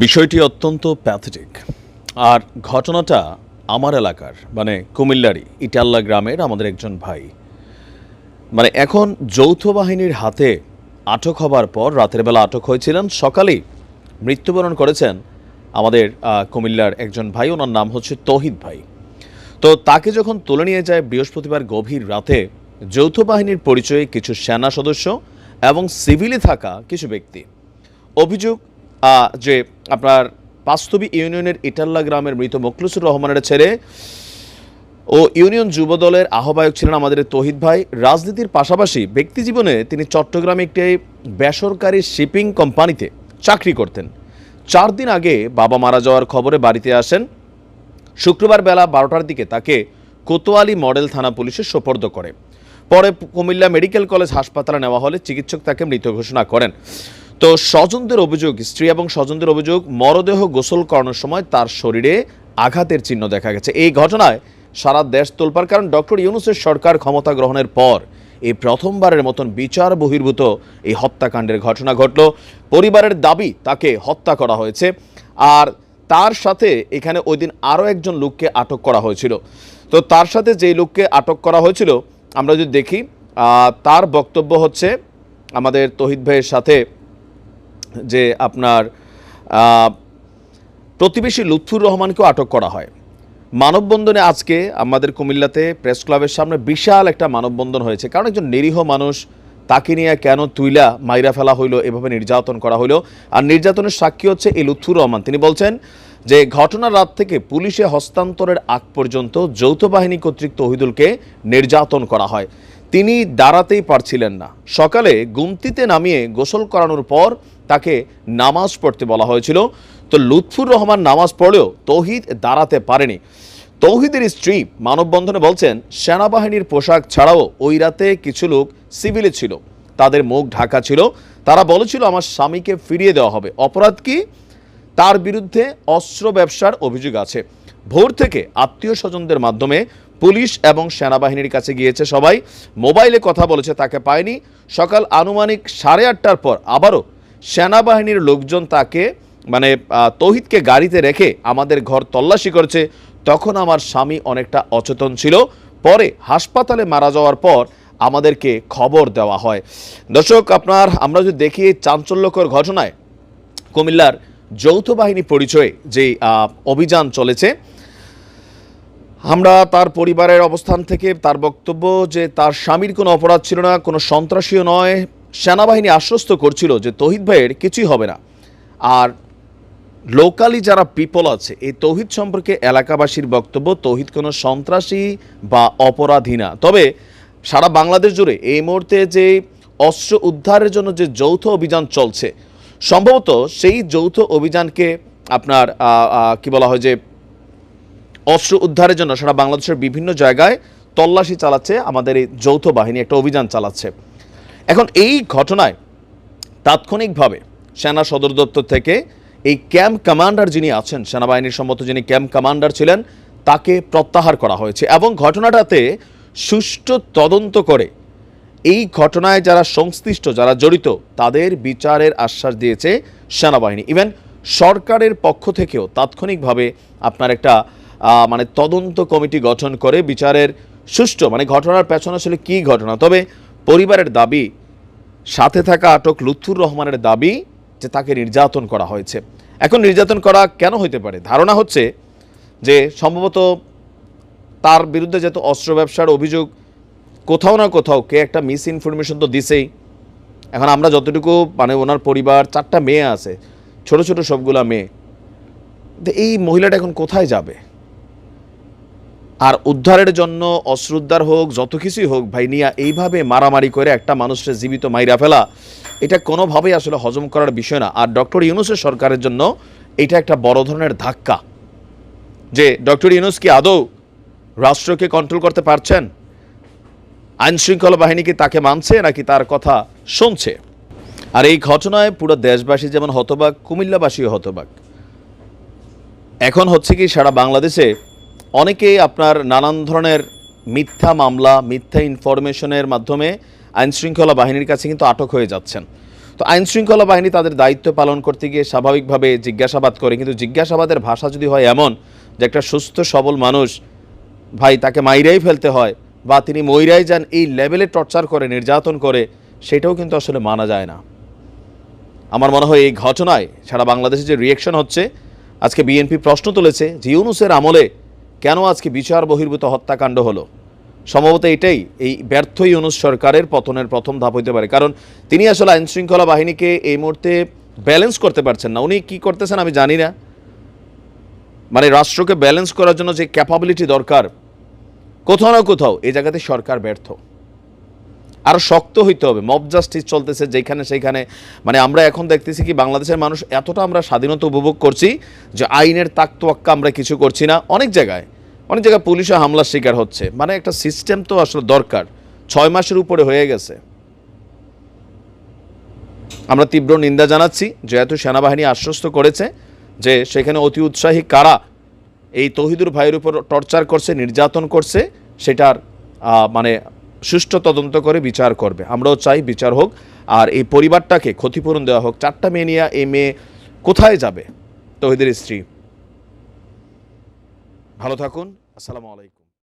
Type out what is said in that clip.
বিষয়টি অত্যন্ত প্যাথেটিক। আর ঘটনাটা আমার এলাকার মানে কুমিল্লারি ইটাল্লা গ্রামের আমাদের একজন ভাই। মানে এখন যৌথ বাহিনীর হাতে আটক হবার পর রাতের বেলা আটক হয়েছিলেন। সকালেই মৃত্যুবরণ করেছেন আমাদের কুমিল্লার একজন ভাই। ওনার নাম হচ্ছে তহিদ ভাই। তো তাকে যখন তুলে নিয়ে যায় বৃহস্পতিবার গভীর রাতে, যৌথ বাহিনীর পরিচয়ে কিছু সেনা সদস্য এবং সিভিলে থাকা কিছু ব্যক্তি। অভিযোগ যে আপনার বাস্তবী ইউনিয়নের ইটাল্লা গ্রামের মৃত মকলুসুর রহমানের ছেলে ও ইউনিয়ন যুব দলের আহ্বায়ক ছিলেন আমাদের তহিদ ভাই। রাজনীতির পাশাপাশি ব্যক্তি জীবনে তিনি চট্টগ্রামে একটি বেসরকারি শিপিং কোম্পানিতে চাকরি করতেন। চার দিন আগে বাবা মারা যাওয়ার খবরে বাড়িতে আসেন। শুক্রবার বেলা বারোটার দিকে তাকে কোতোয়ালি মডেল থানা পুলিশে সোপর্দ করে। পরে কুমিল্লা মেডিকেল কলেজ হাসপাতালে নেওয়া হলে চিকিৎসক তাকে মৃত ঘোষণা করেন। তো স্বজনদের অভিযোগ, স্ত্রী এবং স্বজনদের অভিযোগ, মরদেহ গোসল করানোর সময় তার শরীরে আঘাতের চিহ্ন দেখা গেছে। এই ঘটনায় সারা দেশ তোলপার কারণ ডক্টর ইউনুসের সরকার ক্ষমতা গ্রহণের পর এই প্রথমবারের মতন বিচার বহির্ভূত এই হত্যাকাণ্ডের ঘটনা ঘটল। পরিবারের দাবি, তাকে হত্যা করা হয়েছে। আর তার সাথে এখানে ওই দিন আরও একজন লোককে আটক করা হয়েছিল। তো তার সাথে যেই লোককে আটক করা হয়েছিল, আমরা যদি দেখি তার বক্তব্য হচ্ছে আমাদের তহিদ ভাইয়ের সাথে যে আপনার প্রতিবেশী লুৎফুর রহমানকেও আটক করা হয়। মানববন্ধনে আজকে আমাদের কুমিল্লাতে প্রেস ক্লাবের সামনে বিশাল একটা মানববন্ধন হয়েছে। কারণ একজন নিরীহ মানুষ তাকে নিয়ে কেন তুইলা মাইরা ফেলা হইল, এভাবে নির্যাতন করা হইল? আর নির্যাতনের সাক্ষী হচ্ছে এই লুৎফুর রহমান। তিনি বলছেন যে, ঘটনার রাত থেকে পুলিশে হস্তান্তরের আগ পর্যন্ত যৌথ বাহিনী কর্তৃক তহিদুলকে নির্যাতন করা হয়। তিনি দাঁড়াতেই পারছিলেন না। সকালে গুমতিতে নামিয়ে গোসল করানোর পর তাকে নামাজ পড়তে বলা হয়েছিল। তো লুৎফুর রহমান নামাজ পড়লেও তৌহিদ দাঁড়াতে পারেনি। তৌহিদের স্ত্রী মানববন্ধনে বলছেন, সেনাবাহিনীর পোশাক ছাড়াও ওই রাতে কিছু লোক সিভিলে ছিল। তাদের মুখ ঢাকা ছিল। তারা বলেছিল, আমার স্বামীকে ফিরিয়ে দেওয়া হবে। অপরাধ কি? তার বিরুদ্ধে অস্ত্র ব্যবসার অভিযোগ আছে। ভোর থেকে আত্মীয় স্বজনদের মাধ্যমে পুলিশ এবং সেনাবাহিনীর কাছে গিয়েছে সবাই। মোবাইলে কথা বলেছে, তাকে পায়নি। সকাল আনুমানিক সাড়ে আটটার পর আবারও সেনাবাহিনীর লোকজন তাকে মানে তৌহিদকে গাড়িতে রেখে আমাদের ঘর তল্লাশি করেছে। তখন আমার স্বামী অনেকটা অচেতন ছিল। পরে হাসপাতালে মারা যাওয়ার পর আমাদেরকে খবর দেওয়া হয়। দর্শক, আপনার, আমরা যদি দেখি চাঞ্চল্যকর ঘটনায়, কুমিল্লার যৌথ বাহিনী পরিচয়ে যে অভিযান চলেছে, আমরা তার পরিবারের অবস্থান থেকে তার বক্তব্য যে তার স্বামীর কোনো অপরাধ ছিল না, কোনো সন্ত্রাসীও নয় সেনাবাহিনী আশ্বস্ত করছিল যে তহিদ ভাইয়ের কিছুই হবে না। আর লোকালি যারা পিপল আছে, এই তৌহিদ সম্পর্কে এলাকাবাসীর বক্তব্য, তৌহিদ কোনো সন্ত্রাসী বা অপরাধী না। তবে সারা বাংলাদেশ জুড়ে এই মুহূর্তে যে অস্ত্র উদ্ধারের জন্য যে যৌথ অভিযান চলছে, সম্ভবত সেই যৌথ অভিযানকে আপনার কি বলা হয় যে অস্ত্র উদ্ধারের জন্য সারা বাংলাদেশের বিভিন্ন জায়গায় তল্লাশি চালাচ্ছে আমাদের এই যৌথ বাহিনী, একটা অভিযান চালাচ্ছে। এখন এই ঘটনায় তাৎক্ষণিকভাবে সেনা সদর দপ্তর থেকে এই ক্যাম্প কমান্ডার যিনি আছেন, সেনাবাহিনীর সম্মত যিনি ক্যাম্প কমান্ডার ছিলেন, তাকে প্রত্যাহার করা হয়েছে এবং ঘটনাটাতে সুষ্ঠু তদন্ত করে এই ঘটনায় যারা সংশ্লিষ্ট, যারা জড়িত, তাদের বিচারের আশ্বাস দিয়েছে সেনাবাহিনী। ইভেন সরকারের পক্ষ থেকেও তাৎক্ষণিকভাবে আপনার একটা মানে তদন্ত কমিটি গঠন করে বিচারের সুষ্ঠু মানে ঘটনার পেছনে আসলে কী ঘটনা? তবে পরিবারের দাবি সাথে থাকা আটক লুৎফুর রহমানের দাবি যে তাকে নির্যাতন করা হয়েছে। এখন নির্যাতন করা কেন হইতে পারে? ধারণা হচ্ছে যে সম্ভবত তার বিরুদ্ধে যেহেতু অস্ত্র ব্যবসার অভিযোগ, কোথাও না কোথাও কে একটা মিস ইনফরমেশন তো দিছেই। এখন আমরা যতটুকু মানে ওনার পরিবার, চারটা মেয়ে আছে, ছোট ছোট সবগুলা মেয়ে। এই মহিলাটা এখন কোথায় যাবে? আর উদ্ধারের জন্য অস্ত্র উদ্ধার হোক, যত কিছুই হোক, ভাই, নিয়া এইভাবে মারামারি করে একটা মানুষের জীবিত মাইরা ফেলা, এটা কোনোভাবেই আসলে হজম করার বিষয় না। আর ডক্টর ইউনুসের সরকারের জন্য এটা একটা বড় ধরনের ধাক্কা। যে ডক্টর ইউনুস কি আদৌ রাষ্ট্রকে কন্ট্রোল করতে পারছেন? আইনশৃঙ্খলা বাহিনী কি তাকে মানছে নাকি তার কথা শুনছে? আর এই ঘটনায় পুরো দেশবাসী যেমন হতবাক, কুমিল্লাবাসীও হতবাক। এখন হচ্ছে কি সারা বাংলাদেশে অনেকেই আপনার নানান ধরনের মিথ্যা মামলা, মিথ্যা ইনফরমেশনের মাধ্যমে আইনশৃঙ্খলা বাহিনীর কাছে কিন্তু আটক হয়ে যাচ্ছেন। তো আইনশৃঙ্খলা বাহিনী তাদের দায়িত্ব পালন করতে গিয়ে স্বাভাবিকভাবে জিজ্ঞাসাবাদ করে, কিন্তু জিজ্ঞাসাবাদের ভাষা যদি হয় এমন যে একটা সুস্থ, সবল মানুষ, ভাই, তাকে মাইরাই ফেলতে হয় বা তিনি মইরাই যান, এই লেভেলে টর্চার করে, নির্যাতন করে, সেটাও কিন্তু আসলে মানা যায় না। আমার মনে হয় এই ঘটনায় সারা বাংলাদেশে যে রিয়েকশন হচ্ছে, আজকে বিএনপি প্রশ্ন তুলেছে যে ইউনুসের আমলে কেন আজকে বিচার বহির্ভূত হত্যাকাণ্ড হলো? সম্ভবত এটাই, এই ব্যর্থ ইউনুস সরকারের পতনের প্রথম ধাপ হইতে পারে। কারণ তিনি আসলে আইন শৃঙ্খলা বাহিনীকে এই মুহূর্তে ব্যালেন্স করতে পারছেন না। উনি কি করতেছেন আমি জানি না। মানে রাষ্ট্রকে ব্যালেন্স করার জন্য যে ক্যাপাবিলিটি দরকার, কোথাও না কোথাও এই জায়গাতে সরকার ব্যর্থ। আরও শক্ত হইতে হবে। মব জাস্টিস চলতেছে যেখানে সেইখানে মানে আমরা এখন দেখতেছি কি বাংলাদেশের মানুষ এতটা আমরা স্বাধীনতা উপভোগ করছি যে আইনের তাকতোয়াক্কা আমরা কিছু করছি না। অনেক জায়গায় অনেক জায়গায় পুলিশে হামলার শিকার হচ্ছে। মানে একটা সিস্টেম তো আসলে দরকার। ছয় মাসের উপরে হয়ে গেছে। আমরা তীব্র নিন্দা জানাচ্ছি। যেহেতু সেনাবাহিনী আশ্বস্ত করেছে যে সেখানে অতি উৎসাহী কারা এই তহিদুর ভাইয়ের উপর টর্চার করছে, নির্যাতন করছে, সেটার মানে সুষ্ঠু তদন্ত করে বিচার করবে। আমরাও চাই বিচার হোক, আর এই পরিবারটাকে ক্ষতিপূরণ দেওয়া হোক। চারটা মেয়ে নিয়ে এই মেয়ে কোথায় যাবে? তহিদের স্ত্রী। ভালো থাকুন। আসসালামু আলাইকুম।